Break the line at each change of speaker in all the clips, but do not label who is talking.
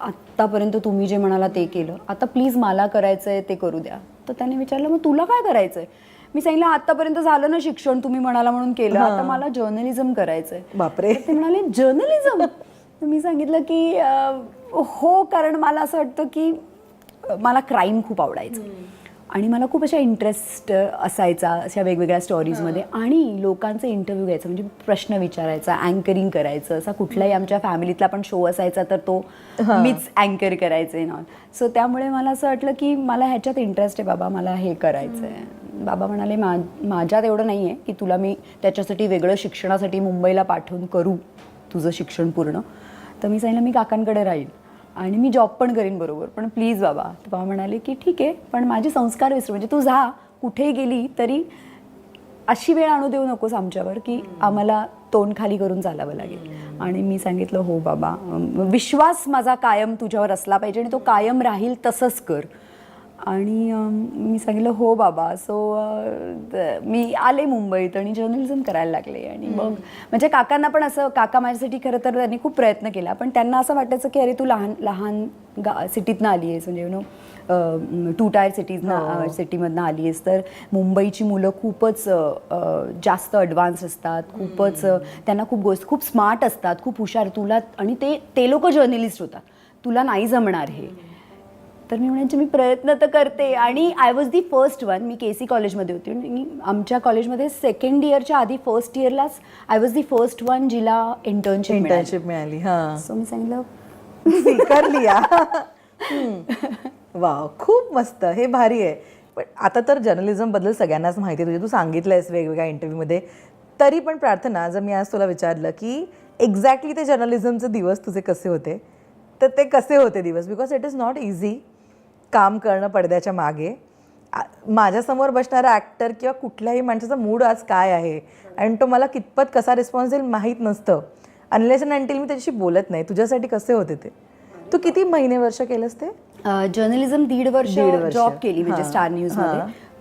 आत्तापर्यंत तुम्ही जे म्हणाला ते केलं. आता प्लीज मला करायचं आहे ते करू द्या. तर त्याने विचारलं मग तुला काय करायचं आहे मी सांगितलं आत्तापर्यंत झालं ना शिक्षण तुम्ही म्हणाला म्हणून केलं. आता मला जर्नलिझम करायचं आहे
बापरे
ते म्हणाले जर्नलिझम मी सांगितलं की अं, हो कारण मला असं वाटतं की अं, मला क्राईम खूप आवडायचं. आणि मला खूप अशा इंटरेस्ट असायचा अशा वेगवेगळ्या स्टोरीजमध्ये आणि लोकांचे इंटरव्ह्यू घ्यायचा म्हणजे प्रश्न विचारायचा अँकरिंग करायचं. असा कुठलाही आमच्या फॅमिलीतला पण शो असायचा तर तो मीच अँकर करायचे ना. सो त्यामुळे मला असं वाटलं की मला ह्याच्यात इंटरेस्ट आहे बाबा मला हे करायचं आहे बाबा म्हणाले मा माझ्यात एवढं नाही आहे की तुला मी त्याच्यासाठी वेगळं शिक्षणासाठी मुंबईला पाठवून करू तुझं शिक्षण पूर्ण. तर मी सांगितलं मी काकांकडे राहील आणि मी जॉब पण करीन बरोबर. पण प्लीज बाबा तर बाबा म्हणाले की ठीक आहे पण माझे संस्कार विसरू. म्हणजे तू जा कुठेही गेली तरी अशी वेळ आणू देऊ नकोस आमच्यावर की आम्हाला तोंड खाली करून चालावं लागेल. आणि मी सांगितलं हो बाबा विश्वास माझा कायम तुझ्यावर असला पाहिजे आणि तो कायम राहील तसंच कर. आणि मी सांगितलं हो बाबा. सो मी आले मुंबईत आणि जर्नलिझम करायला लागले. आणि मग म्हणजे काकांना पण असं काका माझ्यासाठी खरं तर त्यांनी खूप प्रयत्न केला पण त्यांना असं वाटायचं की अरे तू लहान लहान गा सिटीतनं आली आहेस म्हणजे यु नो टू टायर सिटीजनं सिटीमधनं आली आहेस तर मुंबईची मुलं खूपच जास्त ॲडव्हान्स असतात खूपच त्यांना खूप गोष्ट खूप स्मार्ट असतात खूप हुशार. तुला आणि ते ते लोक जर्नलिस्ट होतात. तुला नाही जमणार हे. तर मी म्हणायचे मी प्रयत्न तर करते. आणि I was the first one me K C कॉलेजमध्ये होती. आणि मी आमच्या कॉलेजमध्ये सेकंड इयरच्या आधी first इयरलाच I was the first one जिला इंटर्नशिप
इंटर्नशिप मिळाली हा.
सो मी सांगितलं
स्वीकारली वाव खूप मस्त. हे भारी आहे. पण आता तर जर्नलिझमबद्दल सगळ्यांनाच माहिती आहे. तुझे तू सांगितलंयस वेगवेगळ्या इंटरव्ह्यूमध्ये तरी पण प्रार्थना जर मी आज तुला विचारलं की एक्झॅक्टली ते जर्नलिझमचे दिवस तुझे कसे होते? तर ते कसे होते दिवस? Because it is not easy काम करणं पडद्याच्या मागे. माझ्यासमोर बसणारा ॲक्टर किंवा कुठल्याही माणसाचा मूड आज काय आहे? आणि तो मला कितपत कसा रिस्पॉन्स देईल माहीत नसतं. अनलेस अँड अंटील मी त्याच्याशी बोलत नाही. तुझ्यासाठी कसे होते ते? तू किती महिने वर्ष केलंस ते?
जर्नलिझम दीड वर्ष. जॉब केली म्हणजे स्टार न्यूजमध्ये.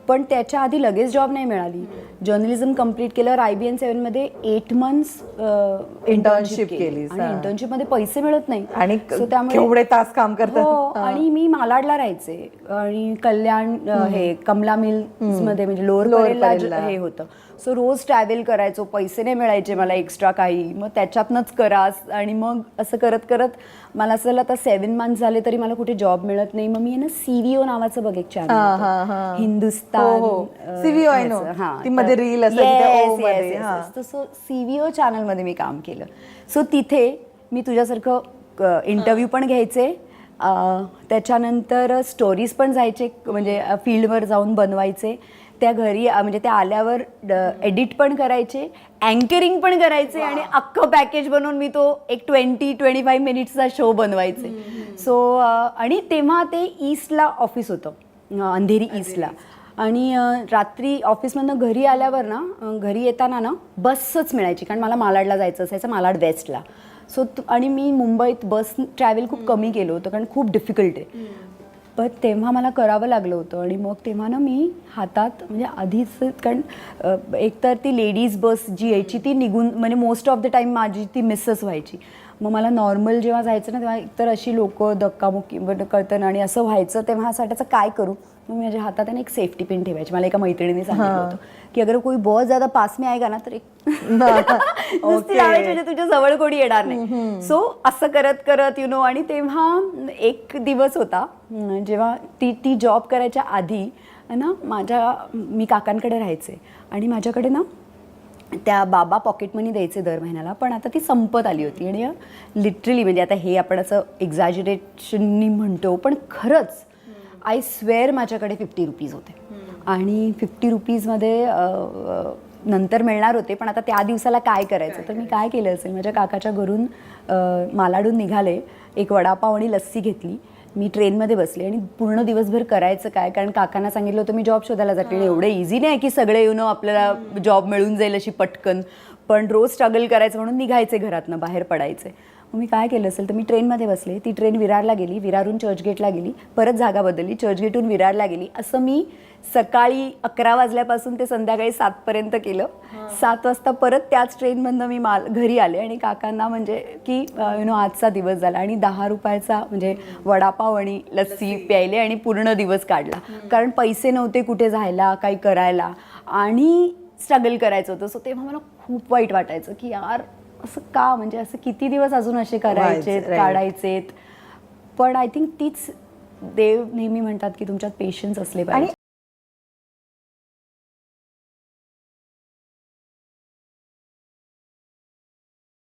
पण त्याच्या आधी लगेच जॉब नाही मिळाली. जर्नलिझम कंप्लीट केल्यावर आय बी एन सेव्हनमध्ये एट मंथ्स
Internship केलीस,
आणि
हां.
इंटर्नशिपमध्ये पैसे मिळत नाही.
आणि
त्यामुळे-
तास काम करतात?
हो आणि मी मालाडला राहायचे. आणि कल्याण हे कमला मिल्समध्ये म्हणजे लोअर परेलला. हे होतं. सो रोज ट्रॅव्हल करायचो पैसे नाही मिळायचे मला एक्स्ट्रा काही. मग त्याच्यातनंच करा आणि मग असं करत करत मला असं झालं आता सेव्हन मंथ झाले तरी मला कुठे जॉब मिळत नाही. मग मी ना सीव्हीओ नावाचं बघ एक. चॅनल हिंदुस्तान
हो, हो.
ह्याचं. हां,
ती मध्ये
Yes,
O
yes,
मध्ये, हां.
मी काम केलं. सो तिथे मी तुझ्यासारखं इंटरव्ह्यू पण घ्यायचे त्याच्यानंतर स्टोरीज पण जायचे म्हणजे फील्डवर जाऊन बनवायचे. त्या घरी म्हणजे त्या आल्यावर एडिट पण करायचे अँकरिंग पण करायचे आणि अख्खं पॅकेज बनवून मी तो एक ट्वेंटी ट्वेंटी फाईव्ह मिनिट्सचा शो बनवायचे. सो आणि तेव्हा ते ईस्टला ऑफिस होतं. अंधेरी ईस्टला आणि रात्री ऑफिसमधनं घरी आल्यावर ना घरी येताना ना बसच मिळायची. कारण मला मालाडला जायचं असायचं मालाड वेस्टला. सो आणि मी मुंबईत बस ट्रॅव्हल खूप कमी केलं होतं कारण खूप डिफिकल्ट आहे. पण तेव्हा मला करावं लागलं होतं आणि मग तेव्हा ना मी हातात म्हणजे आधीच कारण एकतर ती लेडीज बस जी यायची ती निघून म्हणजे मोस्ट ऑफ द टाईम माझी ती मिसच व्हायची. मग मला नॉर्मल जेव्हा जायचं ना तेव्हा एकतर अशी लोक धक्कामुक्की कळतं आणि असं व्हायचं तेव्हा असं वाटायचं काय करू? मग मी माझ्या हातात आहे ना एक सेफ्टी पिन ठेवायची. मला एका मैत्रिणीने सांगितलं होतं की अगर कोई बहुत ज्यादा पास में आएगा ना तर एक लावायची म्हणजे तुझ्या जवळ कोणी येणार नाही. सो असं करत करत यु नो आणि तेव्हा एक दिवस होता जेव्हा ती ती जॉब करायच्या आधी ना माझ्या मी काकांकडे राहायचे आणि माझ्याकडे ना त्या बाबा पॉकेट मनी द्यायचे दर महिन्याला पण आता ती संपत आली होती. आणि लिटरली म्हणजे आता हे आपण असं एक्झॅजरेशननी म्हणतो पण खरंच आय स्वेअर माझ्याकडे फिफ्टी रुपीज होते. आणि फिफ्टी रुपीजमध्ये नंतर मिळणार होते पण आता त्या दिवसाला काय करायचं? तर मी काय केलं असेल माझ्या काकाच्या घरून मालाडून निघाले एक वडापाव आणि लस्सी घेतली. मी ट्रेनमध्ये बसले आणि पूर्ण दिवसभर करायचं काय? कारण काकांना सांगितलं होतं मी जॉब शोधायला जाते. आणि एवढं इझी नाही की सगळे यु नो आपल्याला जॉब मिळून जाईल अशी पटकन. पण रोज स्ट्रगल करायचं म्हणून निघायचे घरातनं बाहेर पडायचे. मग मी काय केलं असेल तर मी ट्रेनमध्ये बसले. ती ट्रेन विरारला गेली. विरारून चर्चगेटला गेली. परत जागा बदलली. चर्चगेटहून विरारला गेली. असं मी सकाळी अकरा वाजल्यापासून ते संध्याकाळी सातपर्यंत केलं. सात वाजता परत त्याच ट्रेनमधनं मी माल घरी आले आणि काकांना म्हणजे की यु नो आजचा दिवस झाला आणि दहा रुपयाचा म्हणजे वडापाव आणि लस्सी प्यायले आणि पूर्ण दिवस काढला. कारण पैसे नव्हते कुठे जायला काही करायला. आणि स्ट्रगल करायचं होतं. सो तेव्हा मला खूप वाईट वाटायचं की यार असं का? म्हणजे असं किती दिवस अजून असे करायचे
right.
काढायचेत? पण आय थिंक तीच देव नेहमी म्हणतात की तुमच्यात पेशन्स असले
आणि
पाहिजे.